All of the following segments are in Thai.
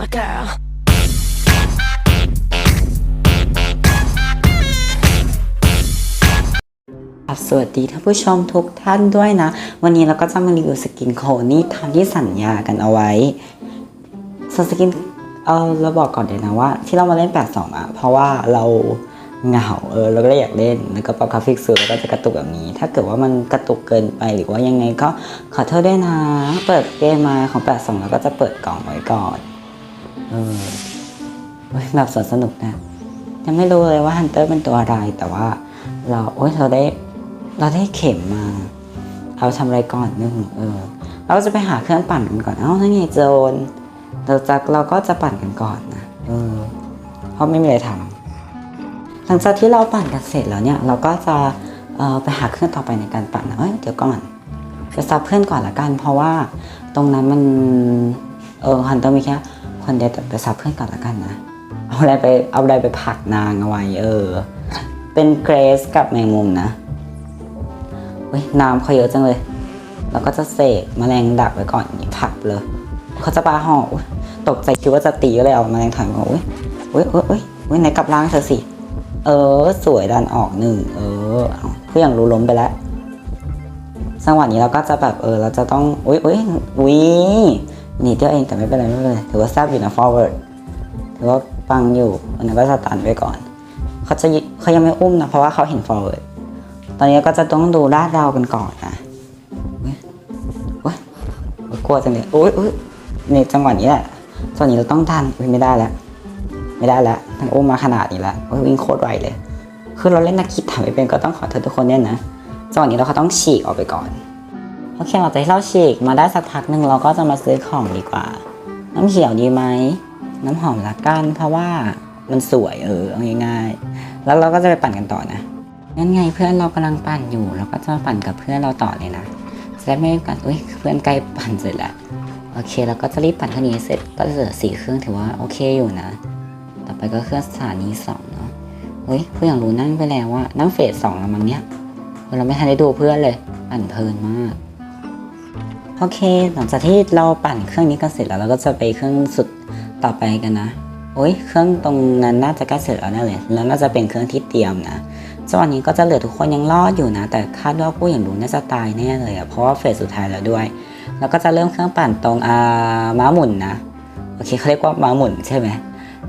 my girl. สวัสดีท่านผู้ชมทุกท่านด้วยนะ วันนี้เราก็จะมารีวิวสกินโคนี่ทำที่สัญญากันเอาไว้สสกินเออเราบอกก่อนเลยนะว่า ที่เรามาเล่น 82 อะ เพราะว่าเราเหงาเออเราก็เลยอยากเล่นแล้วก็ปรับกราฟิกสูงแล้วก็จะกระตุกแบบนี้ ถ้าเกิดว่ามันกระตุกเกินไปหรือว่ายังไงก็ขอโทษด้วยนะ เปิดเกมมาของ 82 แล้วก็จะเปิดกล่องไว้ก่อน เออเฮ้ยแบบสวนสนุกนะยังไม่รู้เลยว่าฮันเตอร์เป็นตัวอะไรแต่ว่า เราโอ๊ยเราได้ เราได้เข็มมา เอาทำอะไรก่อนหนึ่งเออ เราจะไปหาเครื่องปั่นกันก่อนเอ้านั่นไงโจรเราจะเราก็จะปั่นกันก่อนนะเออเพราะไม่มีอะไรทำหลังจากที่เราปั่นกันเสร็จแล้วเนี่ย เราก็จะเอ่อไปหาเครื่องต่อไปในการปั่นนะเอ้ยเดี๋ยวก่อนไปซับเพื่อนก่อนละกัน เพราะว่าตรงนั้นมันเออฮันเต้องมีแค่ คนเดียวแต่ไปซับเพื่อนก่อนละกันนะ เอาอะไรไปเอาอะไรไปผักนางเอาไว้เออ เป็นเกรซกับแมงมุมนะเฮ้ยน้ำเขาเยอะจังเลย แล้วก็จะเสกแมลงดักไว้ก่อนผักเลยเขาจะปาห่อตกใจคิดว่าจะตีก็เลยเอาแมลงถอยมาอุ้ยอุ้ยอุ้ยอุ้ยไหนกลับร่างเธอสิ เออ สวยดันออกหนึ่งเออเอาเพื่อนรู้ล้มไปแล้วจังหวะนี้เราก็จะแบบเออเราจะต้องอุ้ยอุ้ยอุ้ย หนีเที่ยวเองแต่ไม่เป็นไรไม่เป็นไรถือว่าแซบอยู่นะ forward ถือว่าปังอยู่อันนั้นก็สตันไว้ก่อน เขาจะเขายังไม่อุ้มนะ เพราะว่าเขาเห็น forward ตอนนี้ก็จะต้องดูลาดเรากันก่อนนะเว้ยเว้ยโอ๊ยกลัวจังเลยโอ๊ยโอ๊ยในจังหวะนี้แหละตอนนี้เราต้องทันไม่ได้แล้ว ไม่ได้แล้วทั้งอุ้มมาขนาดนี้แล้ววิ่งโคตรไวเลย คือเราเล่นนักคิดถามไม่เป็นก็ต้องขอโทษทุกคนเนี่ยนะจังหวะนี้เราก็ต้องฉีกออกไปก่อน โอเคหลังจากที่เราฉีกมาได้สักพักหนึ่งเราก็จะมาซื้อของดีกว่า น้ำเขียวดีไหมน้ำหอมละกัน เพราะว่ามันสวยเออเอาง่ายๆแล้วเราก็จะไปปั่นกันต่อนะนั่นไงเพื่อนเรากำลังปั่นอยู่เราก็จะมาปั่นกับเพื่อนเราต่อเลยนะจะได้ไม่กันอุ้ยเพื่อนใกล้ปั่นเสร็จแล้วโอเคเราก็จะรีบปั่นเท่านี้เสร็จก็จะเหลือสี่เครื่องถือว่าโอเคอยู่นะ ต่อไปก็เครื่องสถานีสองเนาะเฮ้ยผู้อย่างรู้นั่งไปแล้วว่านั่งเฟสสองแล้วมั้งเนี่ยเราไม่ทันได้ดูเพื่อนเลย ปั่นเพลินมาก โอเค หลังจากที่เราปั่นเครื่องนี้กันเสร็จแล้วเราก็จะไปเครื่องสุดต่อไปกันนะโอ้ยเครื่องตรงนั้นน่าจะใกล้เสร็จแล้วแน่เลยแล้วน่าจะเป็นเครื่องที่เตรียมนะจังหวะนี้ก็จะเหลือทุกคนยังรอดอยู่นะ แต่คาดว่าผู้อย่างรู้น่าจะตายแน่เลยอะเพราะว่าเฟสสุดท้ายแล้วด้วย แล้วก็จะเริ่มเครื่องปั่นตรงอ่าม้าหมุนนะโอเคเขาเรียกว่าม้าหมุนใช่ไหม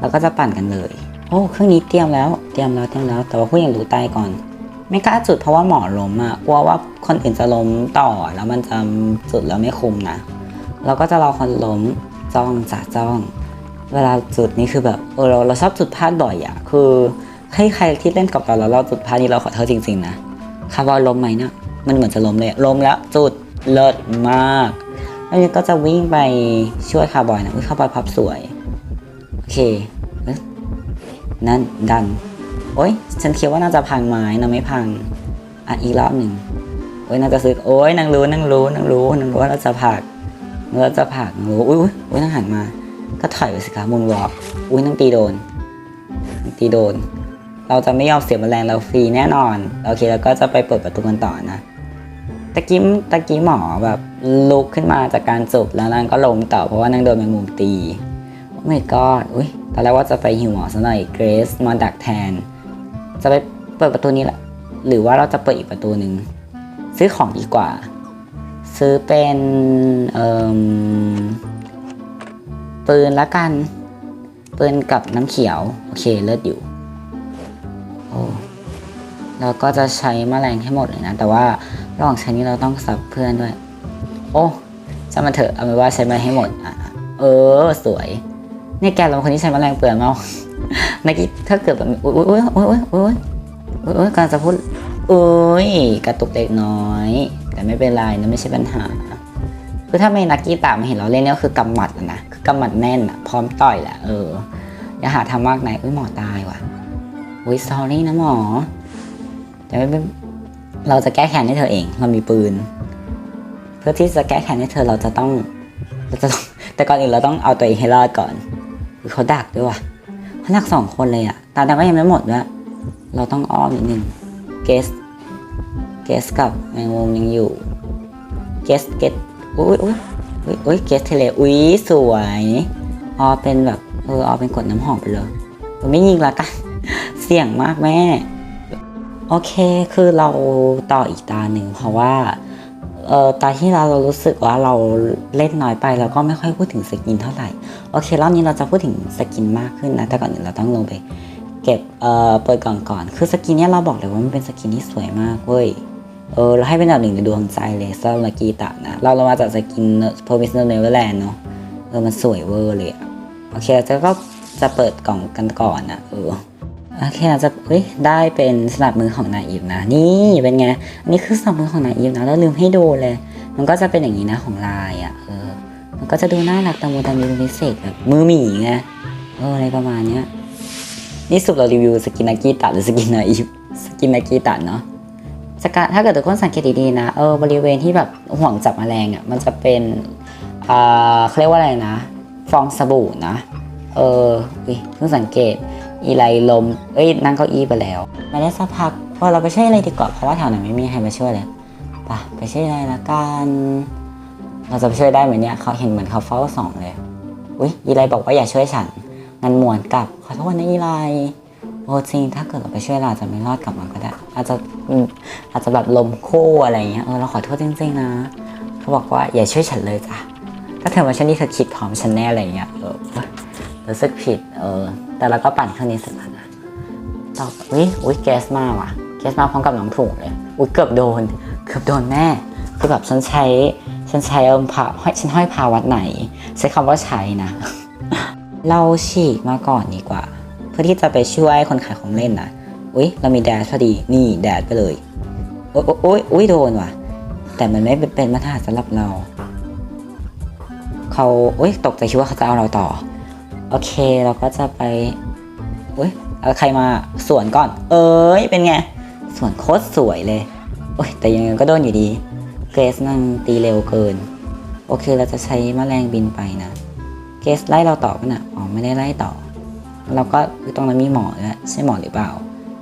แล้วก็จะปั่นกันเลย โอ้เครื่องนี้เตรียมแล้วเตรียมแล้วเตรียมแล้ว แต่ว่าผู้อย่างรู้ตายก่อน ไม่กล้าจุดเพราะว่าหมอล้มอะกลัวว่าคนอื่นจะล้มต่อแล้วมันจะจุดแล้วไม่คุมนะ เราก็จะรอคนล้มจ้องจ่าจ้อง เวลาจุดนี่คือแบบเออเราเราชอบจุดพลาดบ่อยอะคือให้ใครที่เล่นกับเราแล้วเราจุดพลาดนี่เราขอโทษจริง ๆ นะคาร์บอนล้มไหมเนี่ยมันเหมือนจะล้มเลยล้มแล้วจุดเลิศมากแล้วก็จะวิ่งไปช่วยคาร์บอยนะอุ้ยคาร์บอยพับสวย โอเค นั่นดัน โอ๊ย ฉันคิดว่าน่าจะพังไม้นะไม่พัง อะอีกรอบหนึ่งโอ๊ยน่าจะซื้อโอ๊ยนางรู้นางรู้นางรู้นางรู้ว่าเราจะผักเราจะผักนางรู้อุ้ยอุ้ยอุ้ยนางหันมา ก็ถอยไปสิครับมุนวอล์กอุ้ยนางตีโดนตีโดน เราจะไม่ยอมเสียแมลงเราฟรีแน่นอนโอเคแล้วก็จะไปเปิดประตูกันต่อนะตะกี้ตะกี้หมอแบบลุกขึ้นมาจากการจุบแล้วนางก็ล้มต่อเพราะว่านางโดนแมงมุมตีโอ้ my god อุ้ยตอนแรกว่าจะไปหิวหมอซะหน่อยเกรซมาดักแทน จะไปเปิดประตูนี้แหละ หรือว่าเราจะเปิดอีกประตูหนึ่ง ซื้อของดีกว่า ซื้อเป็นเอ่มปืนละกันปืนกับน้ำเขียว โอเคเลิศอยู่โอ้เราก็จะใช้แมลงให้หมดเลยนะ แต่ว่าระหว่างใช้นี้เราต้องสับเพื่อนด้วย โอ้จะมาเถอะเอาไว้ว่าใช้แมลงให้หมดอะเออ สวย เนี่ยแกเราคนที่ใช้แมลงเปลืองเอา เมื่อกี้ถ้าเกิดแบบโอุ้ยอุ้ยอุ้ยอุ้ยอุ้ยอุ้ยอุ้ยกำลังจะพูดโอุ้ยกระตุกเล็กน้อย แต่ไม่เป็นไรนะไม่ใช่ปัญหา คือถ้าไม่นักกีตาร์มาเห็นเราเล่นเนี่ยก็คือกำหมัดนะคือกำหมัดแน่นอะพร้อมต่อยแหละเอออย่าหาทำมากไหนอุ้ยหมอตายว่ะอุ้ย sorry นะหมอแต่ไม่เป็นเราจะแก้แค้นให้เธอเอง เรามีปืน เพื่อที่จะแก้แค้นให้เธอเราจะต้องเราจะต้องแต่ก่อนอื่นเราต้องเอาตัวเองให้รอดก่อนคือเขาดักด้วยว่ะ เขาดักสองคนเลยอะตาดำก็ยังไม่หมดด้วยเราต้องอ้อมนิดนึงเกสเกสกับแมงมุมยังอยู่เกสเกสอุ้ยอุ้ยอุ้ยอุ้ยเกสเทเลอุ้ยสวยเอเป็นแบบเออเอเป็นกดน้ำหอมไปเลยไม่ยิงละกันเสี่ยงมากแม่ โอเคคือเราต่ออีกตาหนึ่งเพราะว่า เอ่อตาที่เราเรารู้สึกว่าเราเล่นน้อยไปเราก็ไม่ค่อยพูดถึงสกินเท่าไหร่โอเครอบนี้เราจะพูดถึงสกินมากขึ้นนะแต่ก่อนอื่นเราต้องลงไปเก็บเอ่อเปิดก่อนก่อนคือสกินเนี้ยเราบอกเลยว่ามันเป็นสกินที่สวยมากเว้ยเออเราให้เป็นอันดับหนึ่งในดวงใจเลยสำหรับลากีตะนะเราเรามาจากสกิน Promise No Neverland เนาะเออมันสวยเวอร์เลยอะโอเคเราจะก็จะเปิดกล่องกันก่อนนะเออ โอเคเราจะเฮ้ยได้เป็นสนับมือของนายอีฟนะ นี่เป็นไงอันนี้คือสนับมือของนายอีฟนะแล้วลืมให้ดูเลย มันก็จะเป็นอย่างนี้นะของลายอะเออมันก็จะดูน่ารักตะมูตะมีเป็นพิเศษแบบมือหมีไงเอออะไรประมาณเนี้ยนี่สุดเรารีวิวสกินนากีตัดหรือสกินนายอีฟสกินนากีตัดเนาะสกัดถ้าเกิดทุกคนสังเกตดีๆนะเออบริเวณที่แบบห่วงจับแมลงอะมันจะเป็นอ่าเขาเรียกว่าอะไรนะ ฟองสบู่นะ เออเพิ่งสังเกต อีไลลม เอ้ยนั่งเก้าอี้ไปแล้วมาได้สักพักพอเราไปช่วยอะไรดีกว่าเพราะว่าแถวนั้นไม่มีใครมาช่วยเลยปะไปช่วยอะไรละกันเราจะไปช่วยได้ไหมเนี่ยเขาเห็นเหมือนเขาเฝ้าสองเลยอุ้ยอีไลบอกว่าอย่าช่วยฉันงั้นหมวนกลับขอโทษนะอีไลโอ้จริงถ้าเกิดเราไปช่วยเราจะไม่รอดกลับมาก็ได้ อาจจะอาจจะแบบลมคู่อะไรเงี้ยเออเราขอโทษจริงๆนะเขาบอกว่าอย่าช่วยฉันเลยจ้ะถ้าเธอมาช่วยนี่เธอคิดพร้อมฉันแน่อะไรเงี้ยเออ รู้สึกผิด เออ แต่เราก็ปั่นเครื่องนี้เสร็จแล้วนะต่ออุ้ยอุ้ยแก๊สมาว่ะ แก๊สมาพร้อมกับน้องถุงเลย อุ้ยเกือบโดน เกือบโดนแม่ คือแบบฉันใช้ ฉันใช้เอิมพาห้อยฉันห้อยพาวัดไหน ใช้คำว่าใช้นะ เราฉีกมาก่อนดีกว่า เพื่อที่จะไปช่วยคนขายของเล่นนะ อุ้ยเรามีแดดพอดี นี่แดดไปเลย โอ้ยโอ้ยโอ้ยโดนว่ะ แต่มันไม่เป็นมาตรฐานสำหรับเรา เขาอุ้ยตกใจคิดว่าเขาจะเอาเราต่อ โอเคเราก็จะไปอุ้ยเอาใครมาสวนก่อน เอ้ยเป็นไงสวนโคตรสวยเลยโอ้ยแต่ยังไงก็โดนอยู่ดีเกรสนั่งตีเร็วเกิน โอเคเราจะใช้แมลงบินไปนะเกรสไล่เราต่อกันนะอ๋อไม่ได้ไล่ต่อ เราก็ตรงนั้นมีหมอด้วยใช่หมอนหรือเปล่า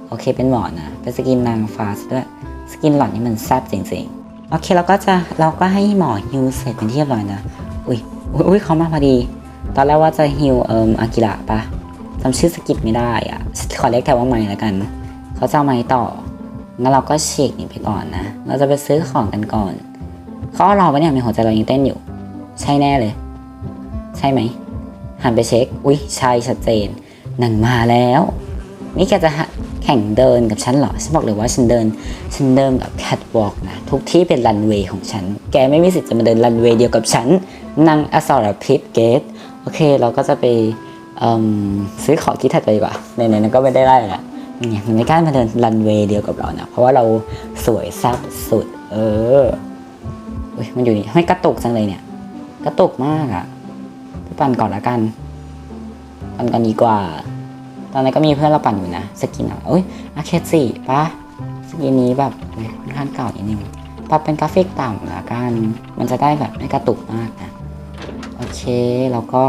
โอเคเป็นหมอนนะเป็นสกินนางฟ้าซะด้วยสกินหล่อนนี่มันแซ่บจริงๆโอเคเราก็จะเราก็ให้หมอฮิวเสร็จเป็นที่เรียบร้อยนะอุ้ยอุ๊ยอุ้ยเขามาพอดี ตอนแรกว่าจะฮิวเอิมอากิระปะจำชื่อสกิปไม่ได้อะขอเรียกแค่ว่าไม้แล้วกัน เขาจะเอาไม้ต่อ งั้นเราก็เช็คนี่ไปก่อนนะ เราจะไปซื้อของกันก่อน เขาเอาเราปะเนี่ยมีหัวใจเรายังเต้นอยู่ ใช่แน่เลย ใช่ไหม หันไปเช็ค อุ๊ย ใช่ชัดเจนหนังมาแล้ว นี่แกจะแข่งเดินกับฉันเหรอ ฉันบอกเลยว่าฉันเดิน ฉันเดินแบบแคทวอล์กนะ ทุกที่เป็นรันเวย์ของฉัน แกไม่มีสิทธิ์จะมาเดินรันเวย์เดียวกับฉันนางอสรพิษเกต โอเคเราก็จะไปซื้อของที่ถัดไปดีกว่าไหนๆนั้นก็ไม่ได้ไล่ละเนี่ยมันไม่กล้ามาเดินรันเวย์เดียวกับเรานะเพราะว่าเราสวยซ่บสุด เอออุ้ยมันอยู่นี่ไม่กระตุกจังเลยเนี่ย กระตุกมากอะไปปั่นก่อนละกันปั่นกันดีกว่า ตอนนั้นก็มีเพื่อนเราปั่นอยู่นะสกินอะไรเอ้ยอาเคจิปะสกินนี้แบบค่อนข้างเก่านิดนึงปรับเป็นกราฟิกต่ำละกัน มันจะได้แบบไม่กระตุกมากนะ โอเคเราก็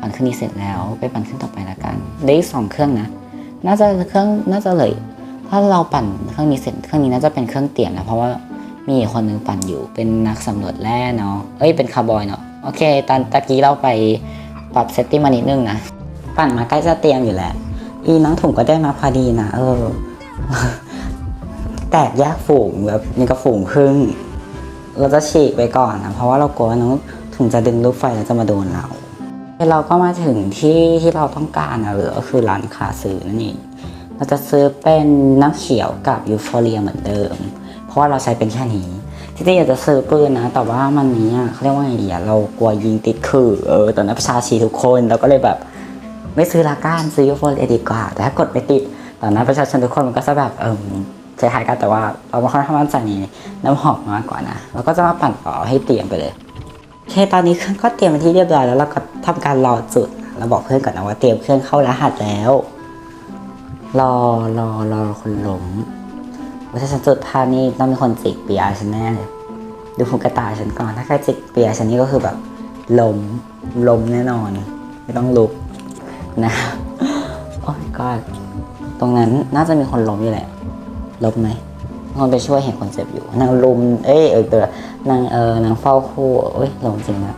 ปั่นเครื่องนี้เสร็จแล้วไปปั่นเครื่องต่อไปละกันได้สองเครื่องนะ น่าจะเครื่องน่าจะเลย ถ้าเราปั่นเครื่องนี้เสร็จเครื่องนี้น่าจะเป็นเครื่องเตียมนะเพราะว่ามีคนนึงปั่นอยู่เป็นนักสำรวจแร่เนาะเอ้ยเป็นคาร์บอยเนาะโอเคตอนตะกี้เราไปปรับเซตติ้งมานิดนึงนะ ปั่นมาใกล้จะเตียมอยู่แล้วอีน้องถุงก็ได้มาพอดีนะเออ แตกแยกฝูงแบบนี่ก็ฝูงครึ่งเราจะฉีกไปก่อนนะเพราะว่าเรากลัวว่าน้อง ถุงจะดึงลูกไฟแล้วจะมาโดนเรา เราก็มาถึงที่ที่เราต้องการนะหรือก็คือร้านค้าซื้อนั่นเองเราจะซื้อเป็นน้ำเขียวกับยูโฟเรียเหมือนเดิม เพราะว่าเราใช้เป็นแค่นี้ที่จริงอยากจะซื้อปืนนะ แต่ว่ามันนี้เขาเรียกว่าไงดีอะเรากลัวยิงติดคือเออตอนนั้นประชาชีทุกคนเราก็เลยแบบไม่ซื้อละก้านซื้อยูโฟเรียดีกว่า แต่ถ้ากดไม่ติดตอนนั้นประชาชนทุกคนมันก็จะแบบเออคล้ายๆกันแต่ว่าเราไม่ค่อยทำมั่นใจในน้ำหอมมากกว่านะเราก็จะมาปั่นต่อให้เตรียมไปเลย โอเคตอนนี้เครื่องก็เตรียมเป็นที่เรียบร้อยแล้วเราก็ทำการรอจุด เราบอกเพื่อนก่อนนะว่าเตรียมเครื่องเข้ารหัสแล้ว รอรอรอคนล้มว่าถ้าฉันจุดท่านี่ต้องมีคนจิกเปียฉันแน่เลยดูหูกระตาฉันก่อนถ้าใครจิกเปียฉันนี่ก็คือแบบล้มล้มแน่นอน ไม่ต้องลุกนะโอ้ยก็ตรงนั้นน่าจะมีคนล้มอยู่แหละล้มไหม คนไปช่วยเห็นคนเจ็บอยู่ นางลุม เอ้ยเออเตอนางเออนางเฝ้าคู่เอ้ยลงจริงนะ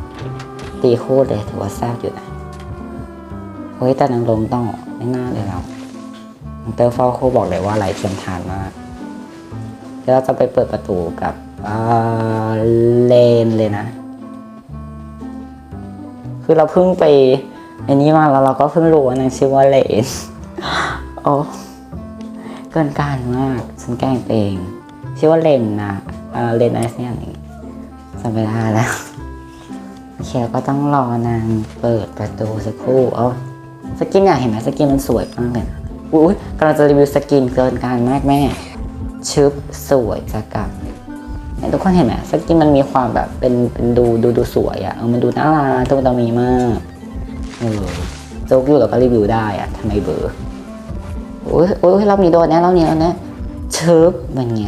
ตีคู่เลยถือว่าแซ่บอยู่นะเฮ้ยแต่นางลงต่องไม่น่าเลยเรานางเตอร์เฝ้าโคบอกเลยว่าไหลเทียมทานมากเดี๋ยวเราจะไปเปิดประตูกับอ่าเลนเลยนะ คือเราเพิ่งไปไอ้นี้มาแล้วเราก็เพิ่งรู้ว่านางชื่อว่าเลนโอ้ เกินการมากฉันแกล้งตัวเองชื่อว่าเลนนะเออเลนอะไอย่างหนึ่งจำไม่ได้แล้วโอเคเราก็ต้องรอนางเปิดประตูสักครู่เอาสกินอยากเห็นไหมสกินมันสวยมากเลยอุ้ยกำลังจะรีวิวสกินเกินการมากแม่ชึบสวยจะกลับเนี่ยทุกคนเห็นไหมสกินมันมีความแบบเป็นเป็นดูดูดูสวยอะ่ะเออมันดูน่ารักตัวตมีมากเออโจกอยู่แล้วก็รีวิวได้อะ่ะทำไมเบอร์ โอ้ยโอ้ยรอบนี้โดนแน่รอบนี้แล้วนะชึบมันไง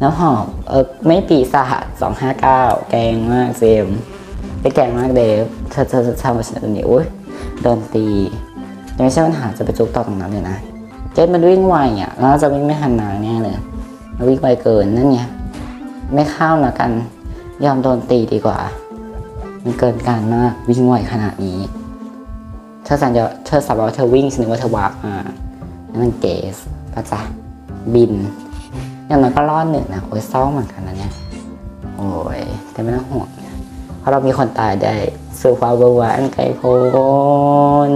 น้ำหอมเออไม่ปีศาจสองห้าเก้าแกงมากเซมไปแกงมากเดฟเธอเธอทำมาฉันนี่โอ๊ยโดนตียังไม่ใช่ปัญหาจะไปจุกต่อตรงนั้นเลยนะ เจสมันวิ่งไวอะแล้วจะวิ่งไม่ทันนางแน่เลยวิ่งไวเกินนั่นไงไม่เข้านะกัน ยอมโดนตีดีกว่า มันเกินการมากวิ่งไวขนาดนี้เธอสัญญาเธอสับว่าเธอวิ่งฉันนึกว่าเธอวาร์ปมา มันเกสปะจ๊ะบิน อย่างน้อยก็รอดหนึ่งนะโอ้ยเศร้าเหมือนกันนะเนี่ย โอ้ย แต่ไม่ต้องห่วงเพราะเรามีคนตายได้สู่ความเบาหวานไกลโพ้น